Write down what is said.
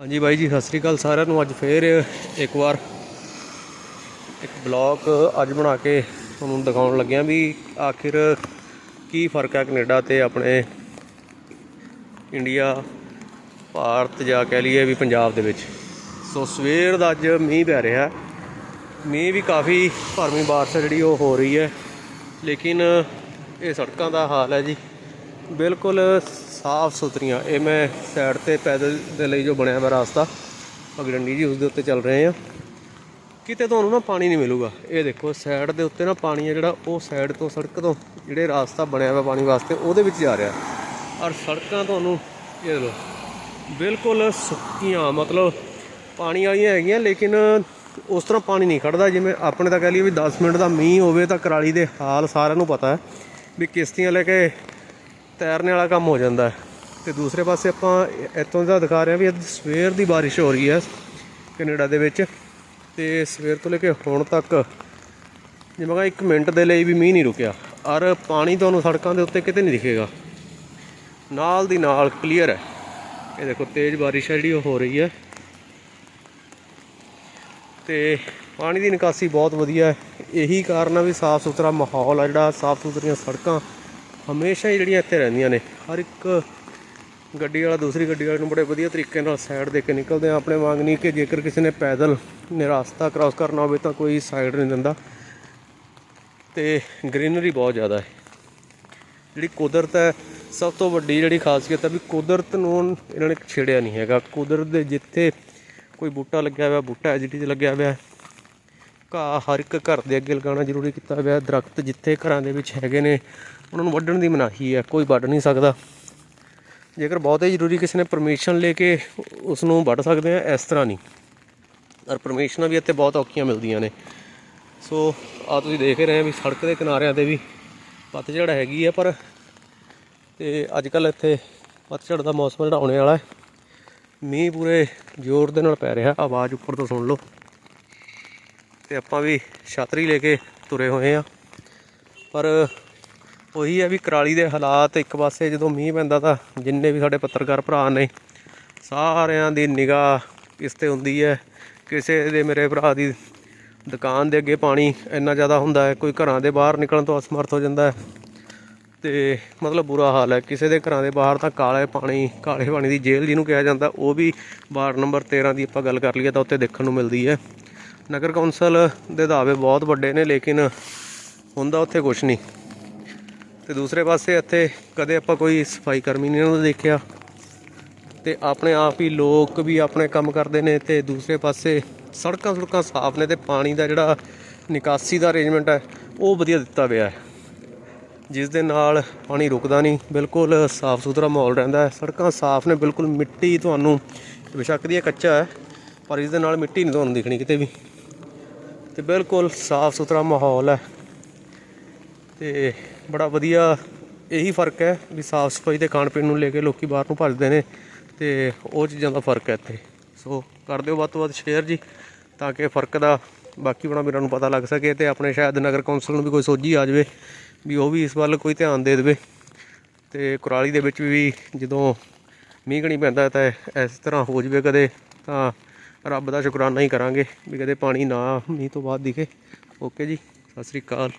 ਹਾਂਜੀ ਬਾਈ ਜੀ, ਸਤਿ ਸ੍ਰੀ ਅਕਾਲ ਸਾਰਿਆਂ ਨੂੰ। ਅੱਜ ਫੇਰ ਇੱਕ ਵਾਰ ਇੱਕ ਬਲੌਗ ਅੱਜ ਬਣਾ ਕੇ ਤੁਹਾਨੂੰ ਦਿਖਾਉਣ ਲੱਗਿਆ ਵੀ ਆਖਿਰ ਕੀ ਫ਼ਰਕ ਹੈ ਕੈਨੇਡਾ ਤੇ ਆਪਣੇ ਇੰਡੀਆ, ਭਾਰਤ ਜਾਂ ਕਹਿ ਲਈਏ ਵੀ ਪੰਜਾਬ ਦੇ ਵਿੱਚ। ਸੋ ਸਵੇਰ ਦਾ ਅੱਜ ਮੀਂਹ ਪੈ ਰਿਹਾ। ਮੀਂਹ ਵੀ ਕਾਫੀ ਭਰਵੀਂ ਬਾਰਿਸ਼ ਹੈ ਜਿਹੜੀ ਉਹ ਹੋ ਰਹੀ ਹੈ। ਲੇਕਿਨ ਇਹ ਸੜਕਾਂ ਦਾ ਹਾਲ ਹੈ ਜੀ। ਬਿਲਕੁਲ ਸਾਫ਼ ਸੁਥਰੀਆਂ, ਇਹ ਮੈਂ ਸਾਈਡ ਤੇ ਪੈਦਲ ਦੇ ਲਈ ਜੋ ਬਣਿਆ ਹੋਇਆ ਰਾਸਤਾ ਪਗਡੰਡੀ ਜੀ ਉਸ ਦੇ ਉੱਤੇ ਚੱਲ ਰਹੇ ਆ ਕਿਤੇ ਤੁਹਾਨੂੰ ਨਾ ਪਾਣੀ ਨਹੀਂ ਮਿਲੂਗਾ। ਇਹ ਦੇਖੋ ਸਾਈਡ ਦੇ ਉੱਤੇ ਨਾ ਪਾਣੀ ਹੈ ਜਿਹੜਾ, ਉਹ ਸਾਈਡ ਤੋਂ ਸੜਕ ਤੋਂ ਜਿਹੜੇ ਰਾਸਤਾ ਬਣਿਆ ਹੋਇਆ ਪਾਣੀ ਵਾਸਤੇ, ਉਹਦੇ ਵਿੱਚ ਜਾ ਰਿਹਾ। ਔਰ ਸੜਕਾਂ ਤੁਹਾਨੂੰ ਇਹ ਲੋ ਬਿਲਕੁਲ ਸੁੱਕੀਆਂ, ਮਤਲਬ ਪਾਣੀ ਵਾਲੀਆਂ ਹੈਗੀਆਂ, ਲੇਕਿਨ ਉਸ ਤਰ੍ਹਾਂ ਪਾਣੀ ਨਹੀਂ ਖੜਦਾ। ਜਿਵੇਂ ਆਪਣੇ ਤਾਂ ਕਹਿ ਲਈਏ ਵੀ 10 ਮਿੰਟ ਦਾ ਮੀਂਹ ਹੋਵੇ ਤਾਂ ਕਰਾਲੀ ਦੇ ਹਾਲ ਸਾਰਿਆਂ ਨੂੰ ਪਤਾ ਹੈ ਵੀ ਕਿਸ਼ਤੀਆਂ ਲੈ ਕੇ ਤੈਰਨੇ ਵਾਲਾ ਕੰਮ ਹੋ ਜਾਂਦਾ ਹੈ। ਤੇ ਦੂਸਰੇ ਪਾਸੇ ਆਪਾਂ ਇੱਥੋਂ ਦਾ ਦਿਖਾ ਰਹੇ ਹਾਂ ਵੀ ਅੱਜ ਸਵੇਰ ਦੀ ਬਾਰਿਸ਼ ਹੋ ਰਹੀ ਹੈ ਕੈਨੇਡਾ ਦੇ ਵਿੱਚ। ਤੇ ਸਵੇਰ ਤੋਂ ਲੈ ਕੇ ਹੁਣ ਤੱਕ ਜਿਵੇਂ ਕਹਾਂ 1 ਮਿੰਟ ਦੇ ਲਈ ਵੀ ਮੀਂਹ ਨਹੀਂ ਰੁਕਿਆ। ਔਰ ਪਾਣੀ ਤੁਹਾਨੂੰ ਸੜਕਾਂ ਦੇ ਉੱਤੇ ਕਿਤੇ ਨਹੀਂ ਦਿਖੇਗਾ। ਨਾਲ ਦੀ ਨਾਲ ਕਲੀਅਰ ਹੈ। ਇਹ ਦੇਖੋ, ਤੇਜ਼ ਬਾਰਿਸ਼ ਹੈ ਜਿਹੜੀ ਉਹ ਹੋ ਰਹੀ ਹੈ। ਤੇ ਪਾਣੀ ਦੀ ਨਿਕਾਸੀ ਬਹੁਤ ਵਧੀਆ ਹੈ। ਇਹੀ ਕਾਰਨ ਆ ਵੀ ਸਾਫ਼ ਸੁਥਰਾ ਮਾਹੌਲ ਆ ਜਿਹੜਾ ਸਾਫ਼ ਸੁਥਰੀਆਂ ਸੜਕਾਂ ਹਮੇਸ਼ਾ ਹੀ ਜਿਹੜੀਆਂ ਇੱਥੇ ਰਹਿੰਦੀਆਂ ਨੇ, ਹਰ ਇੱਕ ਗੱਡੀ ਵਾਲਾ ਦੂਸਰੀ ਗੱਡੀ ਵਾਲੇ ਨੂੰ ਬੜੇ ਵਧੀਆ ਤਰੀਕੇ ਨਾਲ ਸਾਈਡ ਦੇ ਕੇ ਨਿਕਲਦੇ ਆ। ਆਪਣੇ ਵਾਂਗ ਨਹੀਂ ਕਿ ਜੇਕਰ ਕਿਸੇ ਨੇ ਪੈਦਲ ਨਿਰਾਸ਼ਤਾ ਰਸਤਾ ਕ੍ਰਾਸ ਕਰਨਾ ਹੋਵੇ ਤਾਂ ਕੋਈ ਸਾਈਡ ਨਹੀਂ ਦਿੰਦਾ। ਤੇ ਗ੍ਰੀਨਰੀ ਬਹੁਤ ਜ਼ਿਆਦਾ ਹੈ। ਜਿਹੜੀ ਕੁਦਰਤ ਹੈ, ਸਭ ਤੋਂ ਵੱਡੀ ਜਿਹੜੀ ਖਾਸੀਅਤ ਹੈ ਵੀ ਕੁਦਰਤ ਨੂੰ ਇਹਨਾਂ ਨੇ ਛੇੜਿਆ ਨਹੀਂ ਹੈਗਾ। ਕੁਦਰਤ ਦੇ ਜਿੱਥੇ ਕੋਈ ਬੂਟਾ ਲੱਗਿਆ ਹੋਇਆ, ਬੂਟਾ ਐਜਿਟੀ 'ਚ ਲੱਗਿਆ ਹੋਇਆ ਘਾਹ ਹਰ ਇੱਕ ਘਰ ਦੇ ਅੱਗੇ ਲਗਾਉਣਾ ਜ਼ਰੂਰੀ ਕੀਤਾ ਹੋਇਆ ਹੈ। ਦਰਖਤ ਜਿੱਥੇ ਘਰਾਂ ਦੇ ਵਿੱਚ ਹੈਗੇ ਨੇ, ਉਹਨਾਂ ਨੂੰ ਵੱਢਣ ਦੀ ਮਨਾਹੀ ਹੈ। ਕੋਈ ਵੱਢ ਨਹੀਂ ਸਕਦਾ। ਜੇਕਰ ਬਹੁਤ ਹੀ ਜ਼ਰੂਰੀ ਕਿਸੇ ਨੇ ਪਰਮਿਸ਼ਨ ਲੈ ਕੇ ਉਸ ਨੂੰ ਵੱਢ ਸਕਦੇ ਆ, ਇਸ ਤਰ੍ਹਾਂ ਨਹੀਂ। ਔਰ ਪਰਮਿਸ਼ਨਾਂ ਵੀ ਇੱਥੇ ਬਹੁਤ ਔਖੀਆਂ ਮਿਲਦੀਆਂ ਨੇ। ਸੋ ਆ ਤੁਸੀਂ ਦੇਖ ਰਹੇ ਹੋ ਵੀ ਸੜਕ ਦੇ ਕਿਨਾਰਿਆਂ ਤੇ ਵੀ ਪਤਝੜ ਹੈਗੀ ਆ, ਪਰ ਤੇ ਅੱਜ ਕੱਲ ਇੱਥੇ ਪਤਝੜ ਦਾ ਮੌਸਮ ਜਿਹੜਾ ਆਉਣੇ ਵਾਲਾ ਹੈ, ਮੀਂਹ ਪੂਰੇ ਜ਼ੋਰ ਦੇ ਨਾਲ ਪੈ ਰਿਹਾ। ਆਵਾਜ਼ ਉੱਪਰ ਤੋਂ ਸੁਣ ਲਓ। ਤੇ ਆਪਾਂ ਵੀ ਛਤਰੀ ਲੈ ਕੇ ਤੁਰੇ ਹੋਏ ਆ। ਪਰ ਉਹੀ ਹੈ ਵੀ ਕਰਾਲੀ ਦੇ ਹਾਲਾਤ ਇੱਕ ਪਾਸੇ ਜਦੋਂ ਮੀਂਹ ਪੈਂਦਾ ਤਾਂ ਜਿੰਨੇ ਵੀ ਸਾਡੇ ਪੱਤਰਕਾਰ ਭਰਾ ਨੇ, ਸਾਰਿਆਂ ਦੀ ਨਿਗਾਹ ਇਸ ਤੇ ਹੁੰਦੀ ਹੈ। ਕਿਸੇ ਦੇ ਮੇਰੇ ਭਰਾ ਦੀ ਦੁਕਾਨ ਦੇ ਅੱਗੇ ਪਾਣੀ ਇੰਨਾ ਜ਼ਿਆਦਾ ਹੁੰਦਾ ਹੈ, ਕੋਈ ਘਰਾਂ ਦੇ ਬਾਹਰ ਨਿਕਲਣ ਤੋਂ ਅਸਮਰਥ ਹੋ ਜਾਂਦਾ ਹੈ। ਤੇ ਮਤਲਬ ਬੁਰਾ ਹਾਲ ਹੈ, ਕਿਸੇ ਦੇ ਘਰਾਂ ਦੇ ਬਾਹਰ ਤਾਂ ਕਾਲੇ ਪਾਣੀ ਕਾਲੇ ਪਾਣੀ ਦੀ ਜੇਲ੍ਹ ਜਿਹਨੂੰ ਕਿਹਾ ਜਾਂਦਾ, ਉਹ ਵੀ ਵਾਰਡ ਨੰਬਰ 13 ਦੀ ਆਪਾਂ ਗੱਲ ਕਰ ਲਈਏ ਤਾਂ ਉੱਥੇ ਦੇਖਣ ਨੂੰ ਮਿਲਦੀ ਹੈ। ਨਗਰ ਕੌਂਸਲ ਦੇ ਦਾਅਵੇ ਬਹੁਤ ਵੱਡੇ ਨੇ, ਲੇਕਿਨ ਹੁੰਦਾ ਉੱਥੇ ਕੁਝ ਨਹੀਂ। ਤੇ ਦੂਸਰੇ ਪਾਸੇ ਇੱਥੇ ਕਦੇ ਆਪਾਂ ਕੋਈ ਸਫ਼ਾਈ ਕਰਮੀ ਨਹੀਂ ਉਹਨਾਂ ਨੂੰ ਦੇਖਿਆ। ਤੇ ਆਪਣੇ ਆਪ ਹੀ ਲੋਕ ਵੀ ਆਪਣੇ ਕੰਮ ਕਰਦੇ ਨੇ ਤੇ ਦੂਸਰੇ ਪਾਸੇ ਸੜਕਾਂ ਸੜਕਾਂ ਸਾਫ਼ ਨੇ ਤੇ ਪਾਣੀ ਦਾ ਜਿਹੜਾ ਨਿਕਾਸੀ ਦਾ ਅਰੇਂਜਮੈਂਟ ਹੈ, ਉਹ ਵਧੀਆ ਦਿੱਤਾ ਹੋਇਆ ਹੈ। ਜਿਸ ਦੇ ਨਾਲ ਪਾਣੀ ਰੁਕਦਾ ਨਹੀਂ, ਬਿਲਕੁਲ ਸਾਫ਼ ਸੁਥਰਾ ਮਾਹੌਲ ਰਹਿੰਦਾ ਹੈ। ਸੜਕਾਂ ਸਾਫ਼ ਨੇ, ਬਿਲਕੁਲ ਮਿੱਟੀ ਤੁਹਾਨੂੰ ਬੇਸ਼ੱਕ ਦੀ ਇਹ ਕੱਚਾ ਹੈ, ਪਰ ਇਸ ਦੇ ਨਾਲ ਮਿੱਟੀ ਨਹੀਂ ਤੁਹਾਨੂੰ ਦਿਖਣੀ ਕਿਤੇ ਵੀ। ਤੇ ਬਿਲਕੁਲ ਸਾਫ਼ ਸੁਥਰਾ ਮਾਹੌਲ ਹੈ। ਤੇ ਬੜਾ ਵਧੀਆ ਇਹੀ ਫ਼ਰਕ ਹੈ ਵੀ ਸਾਫ਼ ਸਫ਼ਾਈ ਤੇ ਖਾਣ ਪੀਣ ਨੂੰ ਲੈ ਕੇ ਲੋਕੀ ਬਾਹਰ ਨੂੰ ਭੱਜਦੇ ਨੇ ਤੇ ਉਹ ਚੀਜ਼ਾਂ ਦਾ ਫ਼ਰਕ ਹੈ ਇੱਥੇ। ਸੋ ਕਰ ਦਿਓ ਵੱਧ ਤੋਂ ਵੱਧ ਸ਼ੇਅਰ ਜੀ, ਤਾਂ ਕਿ ਫ਼ਰਕ ਦਾ ਬਾਕੀ ਬਣਾ ਵੀਰਾਂ ਨੂੰ ਪਤਾ ਲੱਗ ਸਕੇ ਤੇ ਆਪਣੇ ਸ਼ਾਇਦ ਨਗਰ ਕੌਂਸਲ ਨੂੰ ਵੀ ਕੋਈ ਸੋਝੀ ਆ ਜਾਵੇ ਵੀ ਉਹ ਵੀ ਇਸ ਵੱਲ ਕੋਈ ਧਿਆਨ ਦੇ ਦੇਵੇ। ਤੇ ਕੁਰਾਲੀ ਦੇ ਵਿੱਚ ਵੀ ਜਦੋਂ ਮੀਂਹ ਕਣੀ ਪੈਂਦਾ ਤਾਂ ਇਸ ਤਰ੍ਹਾਂ ਹੋ ਜਾਵੇ ਕਦੇ ਤਾਂ ਰੱਬ ਦਾ ਸ਼ੁਕਰਾਨਾ ਹੀ ਕਰਾਂਗੇ ਵੀ ਕਦੇ ਪਾਣੀ ਨਾ ਮੀਂਹ ਤੋਂ ਬਾਅਦ ਦਿਖੇ। ਓਕੇ ਜੀ, ਸਤਿ ਸ੍ਰੀ ਅਕਾਲ।